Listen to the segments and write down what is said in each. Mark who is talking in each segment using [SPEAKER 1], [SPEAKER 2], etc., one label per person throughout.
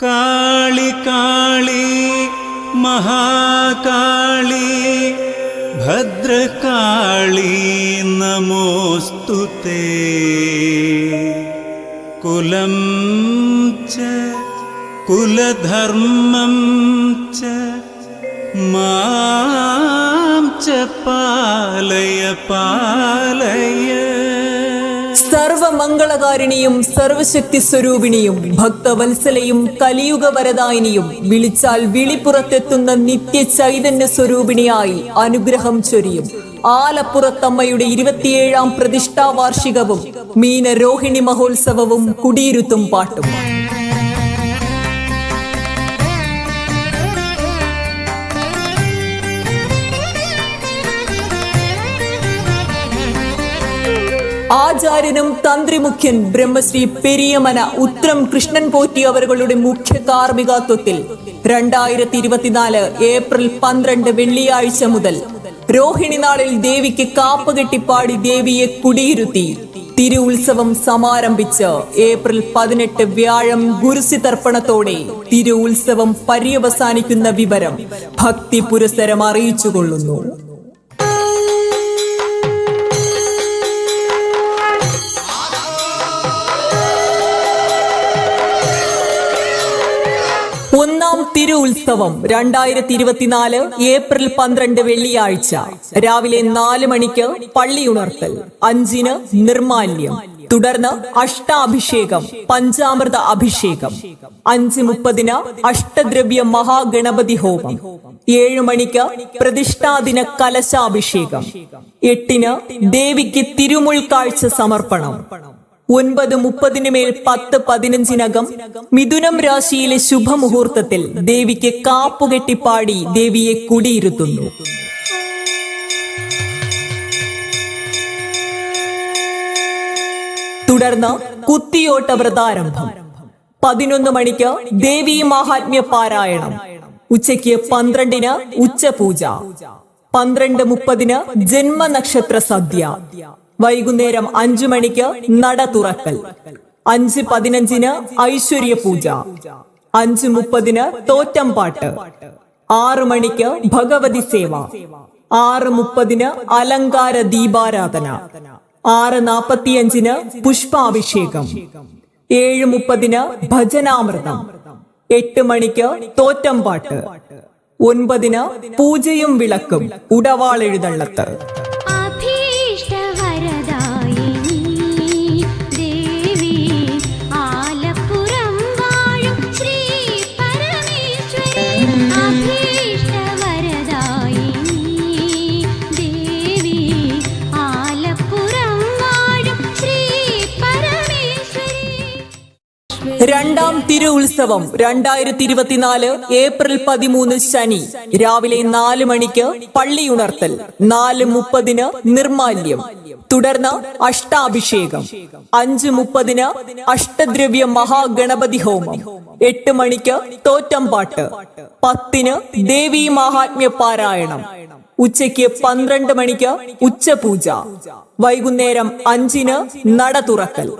[SPEAKER 1] काळि काळी महाकाळी भद्रकाळी नमोऽस्तु ते कुलं च कुलधर्मं च मां च पालय पालय
[SPEAKER 2] സർവമംഗളകാരിണിയും സർവശക്തി സ്വരൂപിണിയും ഭക്തവത്സലയും കലിയുഗ വരദായിനിയും വിളിച്ചാൽ വിളിപ്പുറത്തെത്തുന്ന നിത്യ ചൈതന്യ സ്വരൂപിണിയായി അനുഗ്രഹം ചൊരിയും. ആലപ്പുറത്തമ്മയുടെ ഇരുപത്തിയേഴാം പ്രതിഷ്ഠാ വാർഷികവും മീനരോഹിണി മഹോത്സവവും കുടിയിരുത്തും പാട്ടും. ആചാര്യനും തന്ത്രി മുഖ്യൻ ബ്രഹ്മശ്രീ പെരിയമന ഉത്രം കൃഷ്ണൻ പോറ്റി അവരുടെ മുഖ്യ കാർമ്മികത്വത്തിൽ രണ്ടായിരത്തി ഇരുപത്തിനാല് ഏപ്രിൽ പന്ത്രണ്ട് വെള്ളിയാഴ്ച മുതൽ രോഹിണി നാളിൽ ദേവിക്ക് കാപ്പ് കെട്ടിപ്പാടി ദേവിയെ കുടിയിരുത്തി. തിരു ഉത്സവം സമാരംഭിച്ച് ഏപ്രിൽ പതിനെട്ട് വ്യാഴം ഗുരുസി തർപ്പണത്തോടെ തിരു ഉത്സവം പര്യവസാനിക്കുന്ന വിവരം ഭക്തി പുരസ്സരം അറിയിച്ചുകൊള്ളുന്നു. ഒന്നാം തിരു ഉത്സവം രണ്ടായിരത്തി ഇരുപത്തിനാല് ഏപ്രിൽ പന്ത്രണ്ട് വെള്ളിയാഴ്ച. രാവിലെ നാല് മണിക്ക് പള്ളി പള്ളിയുണർത്തൽ. അഞ്ചിന് നിർമാല്യം. തുടർന്ന് അഷ്ടാഭിഷേകം പഞ്ചാമൃത അഭിഷേകം. അഞ്ച് മുപ്പതിന് അഷ്ടദ്രവ്യ മഹാഗണപതി ഹോമം. ഏഴ് മണിക്ക് പ്രതിഷ്ഠാദിന കലശാഭിഷേകം. എട്ടിന് ദേവിക്ക് തിരുമുൾക്കാഴ്ച സമർപ്പണം. ഒൻപത് മുപ്പതിന് മേൽ പത്ത് പതിനഞ്ചിനകം മിഥുനം രാശിയിലെ ശുഭമുഹൂർത്തത്തിൽ ദേവിക്ക് കാപ്പുകെട്ടിപ്പാടി ദേവിയെ കുടിയിരുത്തുന്നു. തുടർന്ന് കുത്തിയോട്ട വ്രതാരംഭം പതിനൊന്ന് മണിക്ക് ദേവി മഹാത്മ്യ പാരായണം ഉച്ചയ്ക്ക് പന്ത്രണ്ടിന് ഉച്ചപൂജ. പന്ത്രണ്ട് മുപ്പതിന് ജന്മനക്ഷത്ര സദ്യ വൈകുന്നേരം അഞ്ചു മണിക്ക് നട തുറക്കൽ. അഞ്ച് പതിനഞ്ചിന് ഐശ്വര്യ പൂജ. അഞ്ച് മുപ്പതിന് തോറ്റംപാട്ട് ആറു മണിക്ക് ഭഗവതി സേവ. ആറ് മുപ്പതിന് അലങ്കാര ദീപാരാധന. ആറ് നാപ്പത്തിയഞ്ചിന് പുഷ്പാഭിഷേകം. ഏഴ് മുപ്പതിന് ഭജനാമൃതം. എട്ട് മണിക്ക് തോറ്റം തോറ്റംപാട്ട് ഒൻപതിന് പൂജയും വിളക്കും. ഉടവാളെഴുന്നള്ളത്ത് രണ്ടാം തിരു ഉത്സവം രണ്ടായിരത്തി ഇരുപത്തിനാല് ഏപ്രിൽ പതിമൂന്ന് ശനി. രാവിലെ നാല് മണിക്ക് പള്ളിയുണർത്തൽ. നാല് മുപ്പതിന് നിർമാല്യം. തുടർന്ന് അഷ്ടാഭിഷേകം. അഞ്ച് മുപ്പതിന് അഷ്ടദ്രവ്യ മഹാഗണപതി ഹോമം. എട്ട് മണിക്ക് തോറ്റംപാട്ട്. പത്തിന് ദേവീ മഹാത്മ്യ പാരായണം. ഉച്ചയ്ക്ക് പന്ത്രണ്ട് മണിക്ക് ഉച്ചപൂജ. വൈകുന്നേരം അഞ്ചിന് നട തുറക്കൽ.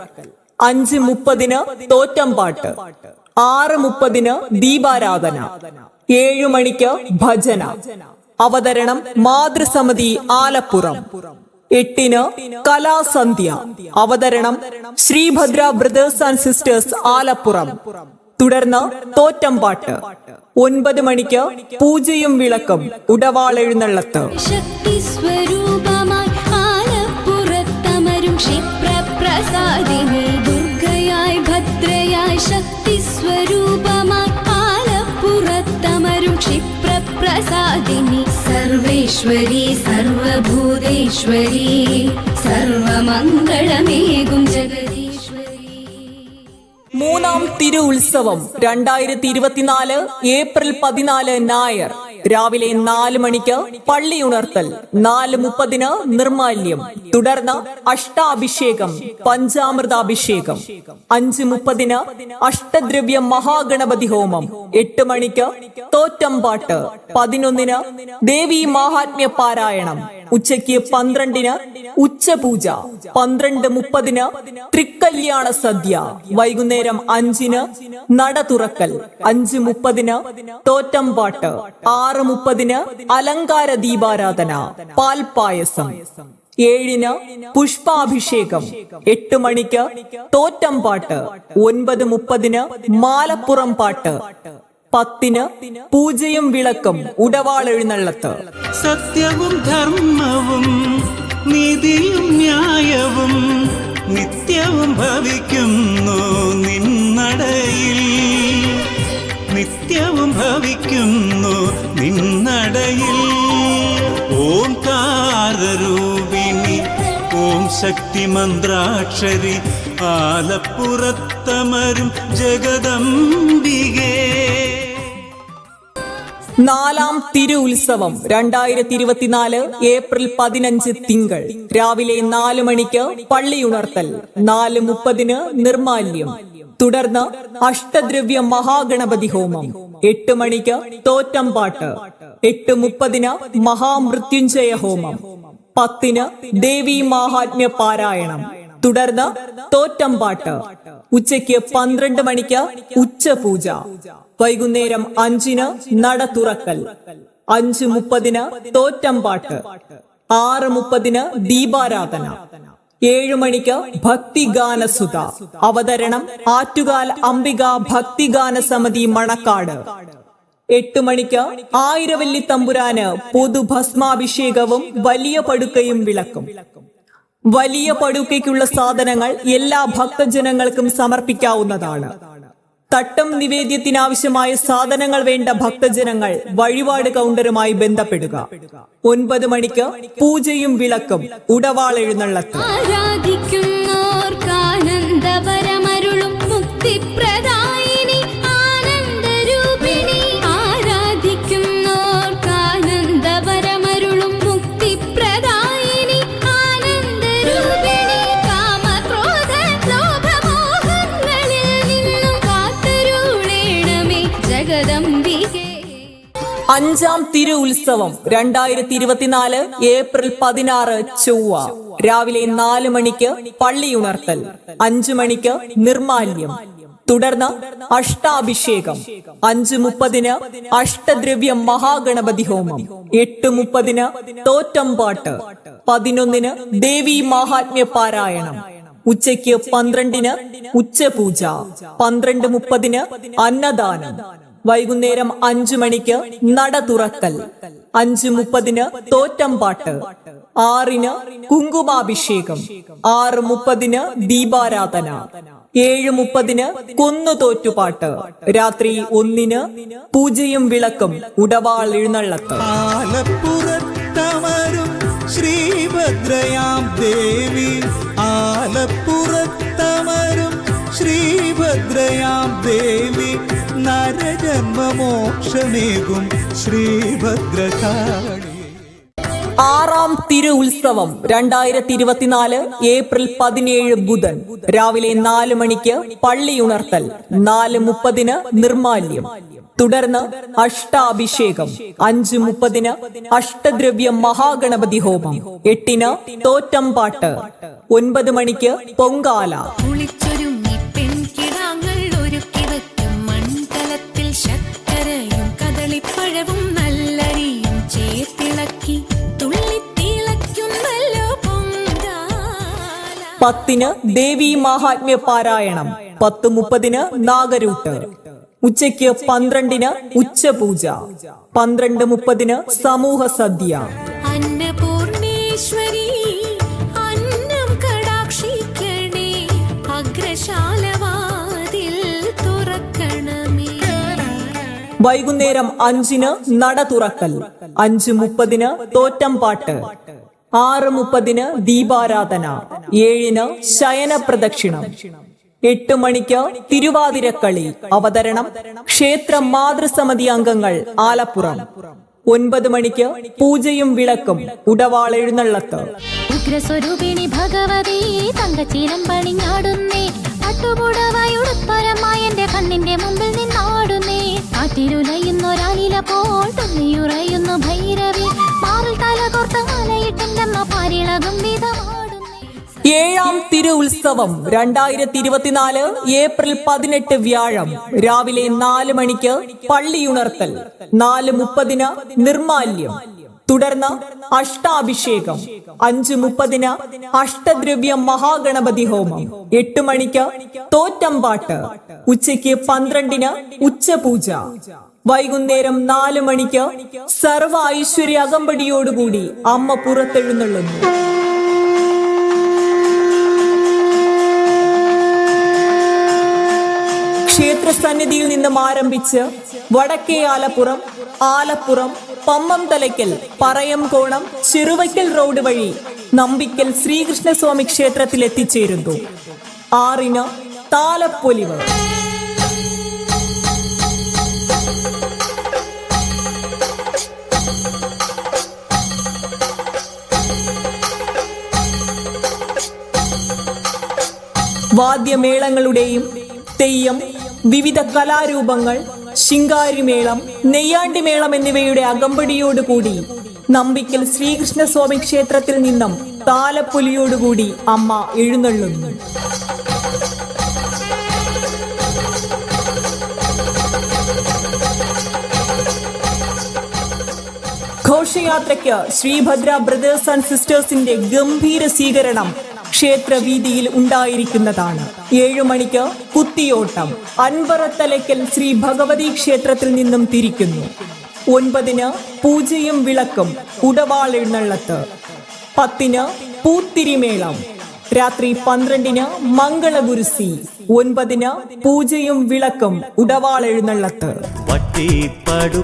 [SPEAKER 2] അഞ്ച് മുപ്പതിന് തോറ്റംപാട്ട് ആറ് മുപ്പതിന് ദീപാരാധന. ഏഴു മണിക്ക് ഭജന. അവതരണം മാതൃസമിതി ആലപ്പുറം. എട്ടിന് കലാസന്ധ്യ. അവതരണം Sreebhadra brothers and sisters Alappuram. തുടർന്ന് തോറ്റംപാട്ട് ഒൻപത് മണിക്ക് പൂജയും വിളക്കും. ഉടവാളെഴുന്നള്ളത്ത്
[SPEAKER 3] സർവേശ്വരി സർവഭൂതേശ്വരി സർവമംഗളമേകും ജഗദീശ്വരി.
[SPEAKER 2] മൂന്നാം തിരു ഉത്സവം രണ്ടായിരത്തി ഇരുപത്തിനാല് ഏപ്രിൽ പതിനാല് ഞായർ രാവിലെ നാല് മണിക്ക് പള്ളി ഉണർത്തൽ നാല് മുപ്പതിന് നിർമാല്യം തുടർന്ന് അഷ്ടാഭിഷേകം പഞ്ചാമൃതാഭിഷേകം അഞ്ച് മുപ്പതിന് അഷ്ടദ്രവ്യ മഹാഗണപതി ഹോമം എട്ട് മണിക്ക് തോറ്റംപാട്ട് പതിനൊന്നിന് ദേവി മഹാത്മ്യ പാരായണം ഉച്ചയ്ക്ക് പന്ത്രണ്ടിന് ഉച്ചപൂജ പന്ത്രണ്ട് മുപ്പതിന് തൃക്കല്യാണ സദ്യ വൈകുന്നേരം അഞ്ചിന് നട തുറക്കൽ അഞ്ച് മുപ്പതിന് തോറ്റംപാട്ട് ആറ് മുപ്പതിന് അലങ്കാര ദീപാരാധന പാൽപായസം ഏഴിന് പുഷ്പാഭിഷേകം എട്ട് മണിക്ക് തോറ്റം പാട്ട് ഒൻപത് മുപ്പതിന് മാലപ്പുറം പാട്ട് പത്തിന് പൂജയും വിളക്കും ഉടവാളെഴുന്നള്ളത്ത്
[SPEAKER 1] സത്യവും ധർമ്മവും നീതിയും ന്യായവും നിത്യവും ഭവിക്കുന്നു നിന്നടയിൽ. നിത്യവും ഭവിക്കുന്നു നിന്നടയിൽ. ഓം താരൂപിണി ഓം ശക്തി മന്ത്രാക്ഷരി ആലപ്പുറത്തമരും ജഗദംബികേ.
[SPEAKER 2] നാലാം തിരു ഉത്സവം രണ്ടായിരത്തി ഇരുപത്തിനാല് ഏപ്രിൽ പതിനഞ്ച് തിങ്കൾ. രാവിലെ നാല് മണിക്ക് പള്ളിയുണർത്തൽ. നാല് മുപ്പതിന് നിർമാല്യം. തുടർന്ന് അഷ്ടദ്രവ്യ മഹാഗണപതി ഹോമം. എട്ട് മണിക്ക് തോറ്റംപാട്ട് എട്ട് മുപ്പതിന് മഹാമൃത്യുഞ്ജയ ഹോമം. പത്തിന് ദേവി മാഹാത്മ്യ പാരായണം തുടർന്ന് തോറ്റമ്പാട്ട്. ഉച്ചയ്ക്ക് പന്ത്രണ്ട് മണിക്ക് ഉച്ചപൂജ. വൈകുന്നേരം അഞ്ചിന് നട തുറക്കൽ അഞ്ച് മുപ്പതിന് തോറ്റമ്പാട്ട്. ആറ് മുപ്പതിന് ദീപാരാധന. ഏഴു മണിക്ക് ഭക്തിഗാനസുത അവതരണം ആറ്റുകാൽ അംബിക ഭക്തിഗാന സമിതി മണക്കാട്. എട്ട് മണിക്ക് ആയിരവല്ലി തമ്പുരാന് പൊതുഭസ്മാഭിഷേകവും വലിയ പടുക്കയും വിളക്കും. വലിയ പടുക്കയ്ക്കുള്ള സാധനങ്ങൾ എല്ലാ ഭക്തജനങ്ങൾക്കും സമർപ്പിക്കാവുന്നതാണ്. തട്ടം നിവേദ്യത്തിനാവശ്യമായ സാധനങ്ങൾ വേണ്ട ഭക്തജനങ്ങൾ വഴിപാട് കൗണ്ടറുമായി ബന്ധപ്പെടുക. ഒൻപത് മണിക്ക് പൂജയും വിളക്കും. ഉടവാളെഴുന്നള്ളത്ത്
[SPEAKER 3] ആരാധിക്കുന്നോർക്കാനന്ദവരമരുളും
[SPEAKER 2] അഞ്ചാം തിരു ഉത്സവം രണ്ടായിരത്തി ഇരുപത്തിനാല് ഏപ്രിൽ പതിനാറ് ചൊവ്വ. രാവിലെ നാല് മണിക്ക് പള്ളിയുണർത്തൽ അഞ്ചു മണിക്ക് നിർമാല്യം. തുടർന്ന് അഷ്ടാഭിഷേകം അഞ്ചു മുപ്പതിന് അഷ്ടദ്രവ്യ മഹാഗണപതി ഹോമം എട്ട് മുപ്പതിന് തോറ്റമ്പാട്ട് പതിനൊന്നിന് ദേവി മഹാത്മ്യ പാരായണം ഉച്ചയ്ക്ക് പന്ത്രണ്ടിന് ഉച്ചപൂജ പന്ത്രണ്ട് മുപ്പതിന് അന്നദാനം വൈകുന്നേരം അഞ്ചു മണിക്ക് നട തുറക്കൽ. അഞ്ചു മുപ്പതിന് തോറ്റംപാട്ട് ആറിന് കുങ്കുമാഭിഷേകം. ആറ് മുപ്പതിന് ദീപാരാധന. ഏഴ് മുപ്പതിന് കൊന്നു തോറ്റുപാട്ട് രാത്രി ഒന്നിന് പൂജയും വിളക്കും. ഉടവാൾ എഴുന്നള്ളത്ത്.
[SPEAKER 1] ശ്രീഭദ്രയാം ദേവി. ആലപ്പുറത്തമരും ശ്രീഭദ്രയാം ദേവി. നരജന്മമോക്ഷമേകും ശ്രീഭദ്രകാളി.
[SPEAKER 2] ആറാം തിരു ഉത്സവം രണ്ടായിരത്തി ഇരുപത്തിനാല് ഏപ്രിൽ പതിനേഴ് ബുധൻ. രാവിലെ നാല് മണിക്ക് പള്ളിയുണർത്തൽ. നാല് മുപ്പതിന് നിർമാല്യം. തുടർന്ന് അഷ്ടാഭിഷേകം. അഞ്ച് മുപ്പതിന് അഷ്ടദ്രവ്യ മഹാഗണപതി ഹോമം എട്ടിന് തോറ്റംപാട്ട് ഒൻപത് മണിക്ക് പൊങ്കാല. പത്തിന് ദേവി മഹാത്മ്യ പാരായണം പത്ത് മുപ്പതിന് നാഗരൂട്ട്. ഉച്ചയ്ക്ക് പന്ത്രണ്ടിന് ഉച്ചപൂജ പന്ത്രണ്ട് മുപ്പതിന് സമൂഹ സദ്യ.
[SPEAKER 4] അന്നപൂർണേശ്വരി അന്നം കടാക്ഷിക്കണേ അഗ്രശാലവാതിൽ തുറക്കണമേ.
[SPEAKER 2] വൈകുന്നേരം അഞ്ചിന് നട തുറക്കൽ അഞ്ച് മുപ്പതിന് തോറ്റംപാട്ട് ആറ് മുപ്പതിന് ദീപാരാധന ഏഴിന് ശയന പ്രദക്ഷിണം എട്ട് മണിക്ക് തിരുവാതിരക്കളി അവതരണം ക്ഷേത്ര മാതൃസമിതി അംഗങ്ങൾ ആലപ്പുറം ഒൻപത് മണിക്ക് പൂജയും വിളക്കും ഉടവാൾ എഴുന്നള്ളത്ത്.
[SPEAKER 5] ഉഗ്രസ്വരൂപിണി ഭഗവതി തങ്കച്ചീലം പണിഞ്ഞാടുന്നേ പട്ടുപുടവയുടുപ്പരമായ എന്റെ കണ്ണിന്റെ മുമ്പിൽ നിന്നാടുന്നേ കാറ്റിലുലയുന്നൊരാലില പോൽ തുള്ളിയുറയുന്നു
[SPEAKER 2] തിരു ഉത്സവം രണ്ടായിരത്തി ഇരുപത്തിനാല് ഏപ്രിൽ പതിനെട്ട് വ്യാഴം രാവിലെ നാല് മണിക്ക് പള്ളിയുണർത്തൽ നാല് മുപ്പതിന് നിർമാല്യം തുടർന്ന് അഷ്ടാഭിഷേകം അഞ്ചു മുപ്പതിന് അഷ്ടദ്രവ്യ മഹാഗണപതി ഹോമം എട്ട് മണിക്ക് തോറ്റമ്പാട്ട് ഉച്ചയ്ക്ക് പന്ത്രണ്ടിന് ഉച്ചപൂജ വൈകുന്നേരം നാല് മണിക്ക് സർവ ഐശ്വര്യ അകമ്പടിയോടുകൂടി അമ്മ പുറത്തെഴുന്നള്ളുന്നു. ക്ഷേത്രസന്നിധിയിൽ നിന്നും ആരംഭിച്ച് വടക്കേ ആലപ്പുറം ആലപ്പുറം പമ്മം തലയ്ക്കൽ പറയം കോണം ചെറുവയ്ക്കൽ റോഡ് വഴി നമ്പിക്കൽ ശ്രീകൃഷ്ണസ്വാമി ക്ഷേത്രത്തിൽ എത്തിച്ചേരുന്നു. ആറിന് താലപ്പൊലിവ്. വാദ്യമേളങ്ങളുടെയും തെയ്യം വിവിധ കലാരൂപങ്ങൾ ശിങ്കാരിമേളം നെയ്യാണ്ടിമേളം എന്നിവയുടെ അകമ്പടിയോടുകൂടി നമ്പിക്കൽ ശ്രീകൃഷ്ണസ്വാമി ക്ഷേത്രത്തിൽ നിന്നും താലപ്പൊലിയോടുകൂടി അമ്മ എഴുന്നള്ളുന്നു. ഘോഷയാത്രയ്ക്ക് ശ്രീഭദ്ര ബ്രദേഴ്സ് ആൻഡ് സിസ്റ്റേഴ്സിന്റെ ഗംഭീര സ്വീകരണം ക്ഷേത്രവീതിയിൽ ഉണ്ടായിരിക്കുന്നതാണ്. ഏഴു മണിക്ക് കുത്തിയോട്ടം. അൻപറത്തലയ്ക്കൽ ശ്രീ ഭഗവതി ക്ഷേത്രത്തിൽ നിന്നും തിരിക്കുന്നു. ഒൻപതിന് പൂജയും വിളക്കും. ഉടവാൾ എഴുന്നള്ളത്ത് പത്തിന് പൂത്തിരിമേളം. രാത്രി പന്ത്രണ്ടിന് മംഗളഗുരുസി ഒൻപതിന് പൂജയും വിളക്കും ഉടവാൾ എഴുന്നള്ളത്ത്.
[SPEAKER 6] വട്ടിപ്പടുക്കയേകി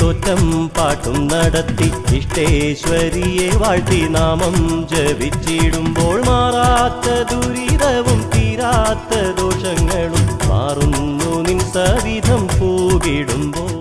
[SPEAKER 6] തോറ്റം പാട്ടും നടത്തി ഇഷ്ടേശ്വരിയെ വാഴ്ത്തി നാമം ജപിച്ചിടുമ്പോൾ മാറാത്ത ദുരിതവും തീരാത്ത ദോഷങ്ങളും മാറുന്നു നിൻ സവിധം പൂകിടുമ്പോൾ